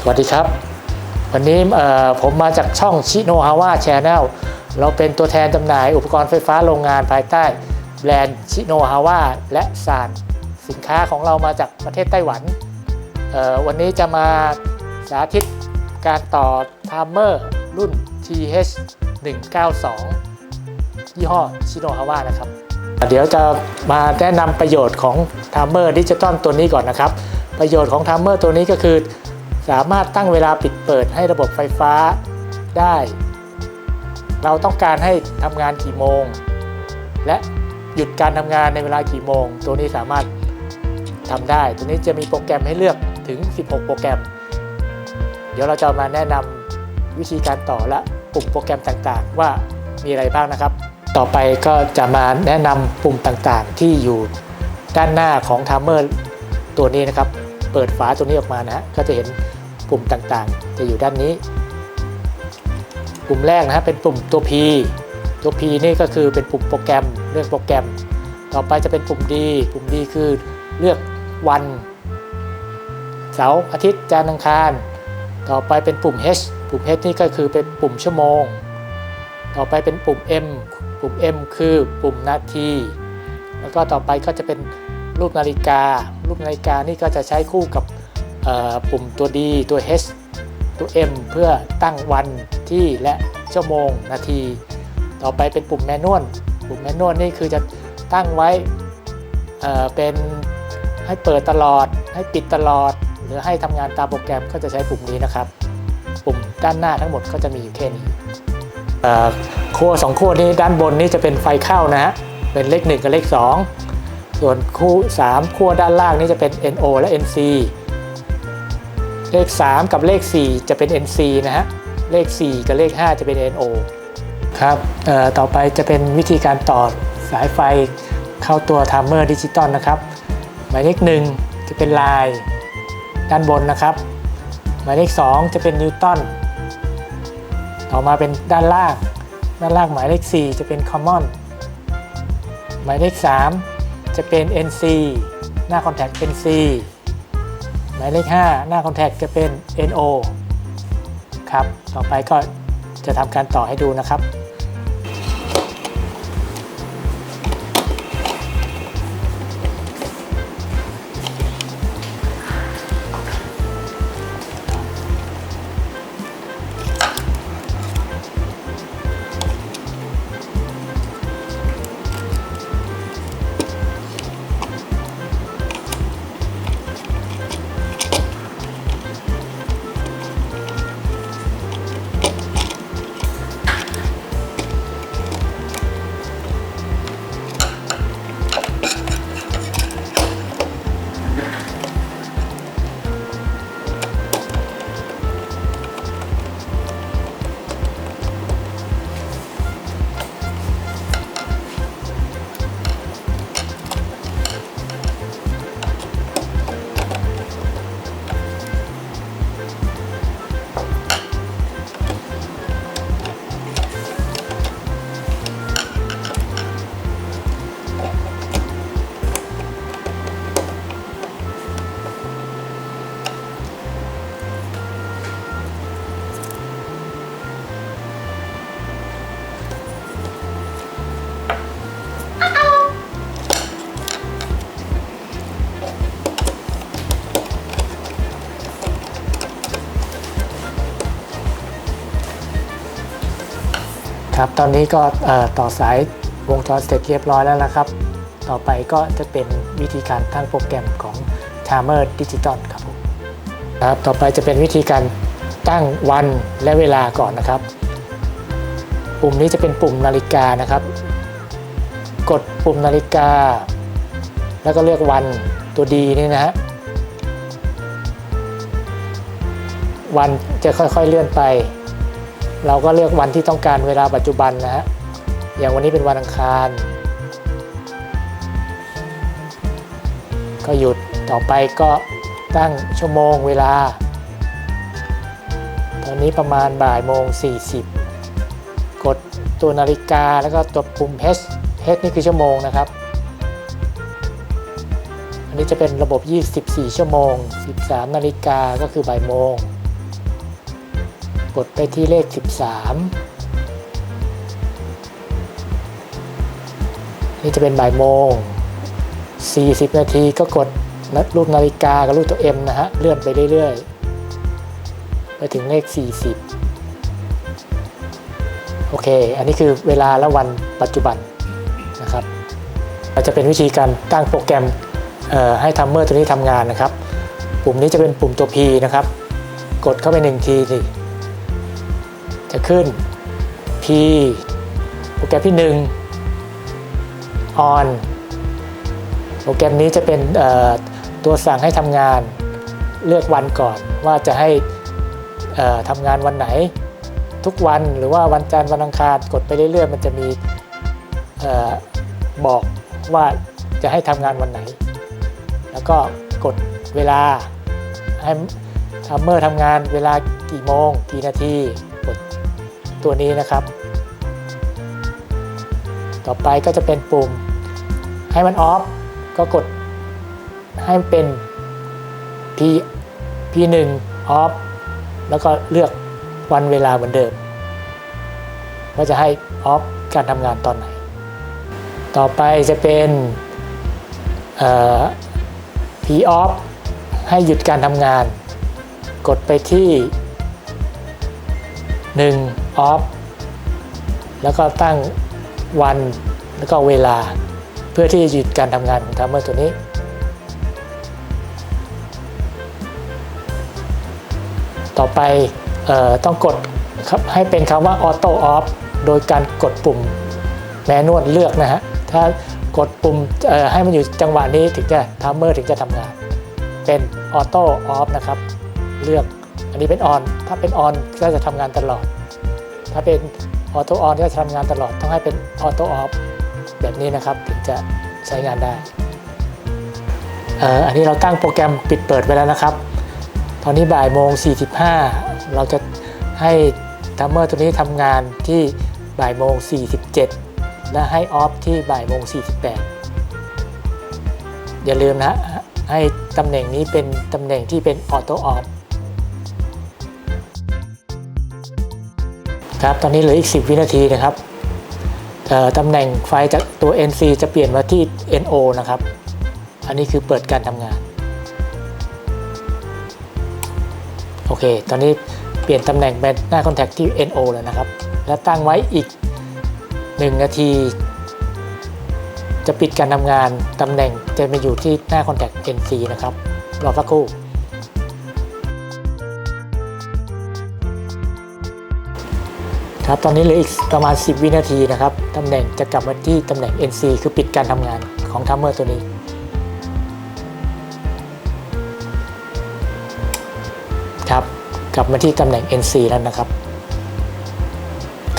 สวัสดีครับ วันนี้ผมมาจากช่องชิโนฮาวาแชนแนลเราเป็นตัวแทนจำหน่ายอุปกรณ์ไฟฟ้าโรงงานภายใต้แบรนด์ชิโนฮาวาและซานสินค้าของเรามาจากประเทศไต้หวัน วันนี้จะมาสาธิตการต่อไทม์เมอร์รุ่น TH 192 ยี่ห้อชิโนฮาวานะครับเดี๋ยวจะมาแนะนำประโยชน์ของไทม์เมอร์ดิจิตอลตัวนี้ก่อนนะครับ ประโยชน์ของไทม์เมอร์ตัวนี้ก็คือ สามารถตั้งเวลาปิดเปิดให้ระบบไฟฟ้าได้ เราต้องการให้ทำงานกี่โมง และหยุดการทำงานในเวลากี่โมง ตัวนี้สามารถทำได้ ตัวนี้จะมีโปรแกรมให้เลือกถึง 16 โปรแกรม เดี๋ยวเราจะมาแนะนำวิธีการต่อและปุ่มโปรแกรมต่างๆ ว่ามีอะไรบ้างนะครับ ต่อไปก็จะมาแนะนำปุ่มต่างๆ ที่อยู่ด้านหน้าของไทม์เมอร์ตัวนี้นะครับ เปิดฝาตัวนี้ออกมานะฮะก็จะเห็น ปุ่มต่างๆ จะอยู่ด้านนี้ปุ่มแรกนะฮะเป็นปุ่มตัว P ตัว P นี่ก็คือเป็นปุ่มโปรแกรมเลือกโปรแกรม ต่อไปจะเป็นปุ่ม D ปุ่ม D คือเลือกวัน เสาร์อาทิตย์จันทร์อังคาร ต่อไปเป็นปุ่ม H ปุ่ม H นี่ก็คือเป็นปุ่มชั่วโมง ต่อไปเป็นปุ่ม M ปุ่ม M คือปุ่มนาที แล้วก็ต่อไปก็จะเป็นรูปนาฬิกา รูปนาฬิกานี่ก็จะใช้คู่กับ ปุ่มตัว D ตัว H ตัว M เพื่อตั้งวันที่และชั่วโมงนาที ต่อไปเป็นปุ่มแมนนวลปุ่มแมนนวลนี่คือจะตั้งไว้เป็นให้เปิดตลอด ให้ปิดตลอด หรือให้ทำงานตามโปรแกรมก็จะใช้ปุ่มนี้นะครับ ปุ่มด้านหน้าทั้งหมดก็จะมีอยู่แค่นี้ขั้วสองขั้วนี้ด้านบนนี่จะเป็นไฟเข้านะฮะเป็นเลข 1 กับเลข 2 ส่วนคู่3ขั้วด้านล่างนี่จะเป็น NO และ NC เลข 3 กับเลข 4 จะเป็น NC นะฮะ เลข 4 กับเลข 5 จะเป็น NO ครับเอ่อต่อไปจะเป็นวิธีการต่อสายไฟเข้าตัวไทม์เมอร์ดิจิตอลนะครับ หมายเลข 1 จะเป็นลายด้านบนนะครับ หมายเลข 2 จะเป็นนิวตันต่อมาเป็นด้านล่าง ด้านล่างหมายเลข 4 จะเป็นคอมมอน หมายเลข 3 จะเป็น NC หน้าคอนแทค NC หมายเลข 5 หน้าคอนแทคจะเป็น NO ครับ ต่อไปก็จะทำการต่อให้ดูนะครับ ครับตอนนี้ก็ต่อสายวงจรเสร็จเรียบร้อยแล้วนะครับ ต่อไปก็จะเป็นวิธีการตั้งโปรแกรมของ Timer Digital ครับผมครับต่อไปจะเป็นวิธีการตั้งวันและเวลาก่อนนะครับ ปุ่มนี้จะเป็นปุ่มนาฬิกานะครับ กดปุ่มนาฬิกา แล้วก็เลือกวันตัวดีนี่นะฮะวันจะค่อยๆเลื่อนไป เราก็เลือกวันที่ต้องการเวลาปัจจุบันนะฮะ อย่างวันนี้เป็นวันอังคาร ก็หยุดต่อไปก็ตั้งชั่วโมงเวลา ตอนนี้ประมาณบ่ายโมง 40 กดตัวนาฬิกาแล้วก็ตัวปุ่ม H H นี่คือชั่วโมงนะครับ อันนี้จะเป็นระบบ 24 ชั่วโมง 13 นาฬิกาก็คือบ่ายโมง กดไปที่เลข 13 นี่จะเป็นบ่ายโมง 40 นาทีก็กดรูปนาฬิกากับรูปตัว M นะฮะ เลื่อนไปเรื่อยๆ ไปถึงเลข 40 โอเค อันนี้คือเวลาและวันปัจจุบันนะครับเราจะเป็นวิธีการตั้งโปรแกรมให้ทัมเมอร์ตัวนี้ทำงานนะครับ ปุ่มนี้จะเป็นปุ่มตัว P นะครับ กดเข้าไปหนึ่งทีสิ จะขึ้น P โปรแกรมที่ 1 on โปรแกรมนี้จะเป็นตัวสั่งให้ทำงานเลือกวันก่อน ว่าจะให้ทำงานวันไหน ทุกวันหรือว่าวันจันทร์วันอังคารกดไปเรื่อยๆ มันจะมีออบอกว่าจะให้ทำงานวันไหน แล้วก็กดเวลาให้ทัมเมอร์ทำงานเวลากี่โมง กี่นาที ตัวนี้นะครับ ต่อไปก็จะเป็นปุ่ม ให้มันออฟก็กดให้มันเป็น P P1 ออฟแล้วก็เลือกวันเวลาเหมือนเดิมว่าจะให้ออฟการทำงานตอนไหน ต่อไปจะเป็นเอ่อ P off ให้หยุดการทำงาน กดไปที่ 1 off แล้วก็ตั้งวันแล้วก็เวลาเพื่อที่จะหยุดการทำงานของทัมเมอร์ตัวนี้ ต่อไปออต้องกดครับให้เป็นคำว่า Auto Off โดยการกดปุ่มแมนวลเลือกนะฮะ ถ้ากดปุ่มให้มันอยู่จังหวะนี้ถึงจะทัมเมอร์ถึงจะทำงาน เป็น Auto Off นะครับ เลือกอันนี้เป็น On ถ้าเป็น On ก็จะทำงานตลอด ถ้าเป็น Auto On ก็จะทำงานตลอดต้องให้เป็น Auto Off แบบนี้นะครับถึงจะใช้งานได้เอ่ออันนี้เราตั้งโปรแกรมปิดเปิดไว้แล้วนะครับ ตอนนี้บ่ายโมง 45 เราจะให้ทัมเมอร์ตัวนี้ทำงานที่บ่ายโมง 47 และให้ออฟที่บ่ายโมง 48 อย่าลืมนะฮะให้ตำแหน่งนี้เป็นตำแหน่งที่เป็นออโต้ออฟ ครับตอนนี้เหลืออีก 10 วินาทีนะครับตำแหน่งไฟจากตัว NC จะเปลี่ยนมาที่ NO นะครับ อันนี้คือเปิดการทำงาน โอเค ตอนนี้เปลี่ยนตำแหน่งเป็นหน้าคอนแทคที่ NO แล้วนะครับ แล้วตั้งไว้อีก 1 นาที จะปิดการทำงานตำแหน่งจะมาอยู่ที่หน้าคอนแทค NC นะครับ รอสักครู่ ครับตอนนี้เหลืออีกประมาณ 10 วินาทีนะครับตำแหน่งจะกลับมาที่ตำแหน่ง NC คือปิดการทำงานของทัมเมอร์ตัวนี้ ครับกลับมาที่ตำแหน่ง NC แล้วนะครับ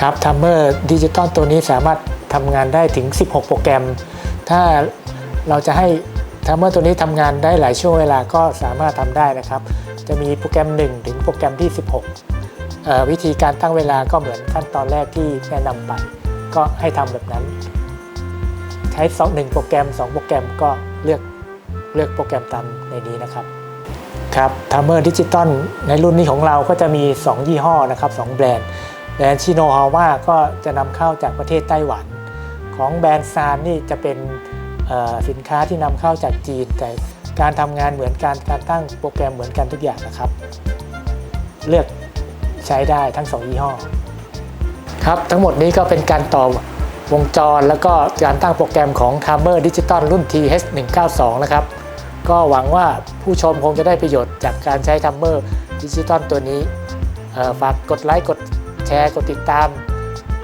ครับทัมเมอร์ดิจิตอลตัวนี้สามารถทำงานได้ถึง 16 โปรแกรม ถ้าเราจะให้ทัมเมอร์ตัวนี้ทำงานได้หลายช่วงเวลาก็สามารถทำได้นะครับ จะมีโปรแกรม 1 ถึงโปรแกรมที่ 16 วิธีการตั้งเวลาก็เหมือนขั้นตอนแรกที่แนะนำไป ก็ให้ทำแบบนั้น ใช้2 1โปรแกรม 2 โปรแกรมก็เลือกเลือกโปรแกรมตามในนี้นะครับครับทัมเมอร์ดิจิตอลในรุ่นนี้ของเราก็จะมี 2 ยี่ห้อนะครับ2แบรนด์ แบรนด์ชิโนฮาวาก็จะนำเข้าจากประเทศไต้หวัน ของแบรนด์ซานนี่จะเป็นเอ่อสินค้าที่นำเข้าจากจีน แต่การทำงานเหมือนกันการตั้งโปรแกรมเหมือนกันทุกอย่างนะครับ เลือก ใช้ได้ทั้ง2ยี่ห้อครับทั้งหมดนี้ก็เป็นการต่อวงจรแล้วก็การตั้งโปรแกรมของ t i m e r Digital รุ่น TH192 นะครับ ก็หวังว่าผู้ชมคงจะได้ประโยชน์จากการใช้ t i m e r Digital ตัวนี้ฝากกดไลค์กดแชร์กดติดตาม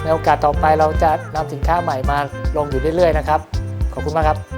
ในโอกาสต่อไปเราจะนำสินค้าใหม่มาลงอยู่เรื่อยๆนะครับ ขอบคุณมากครับ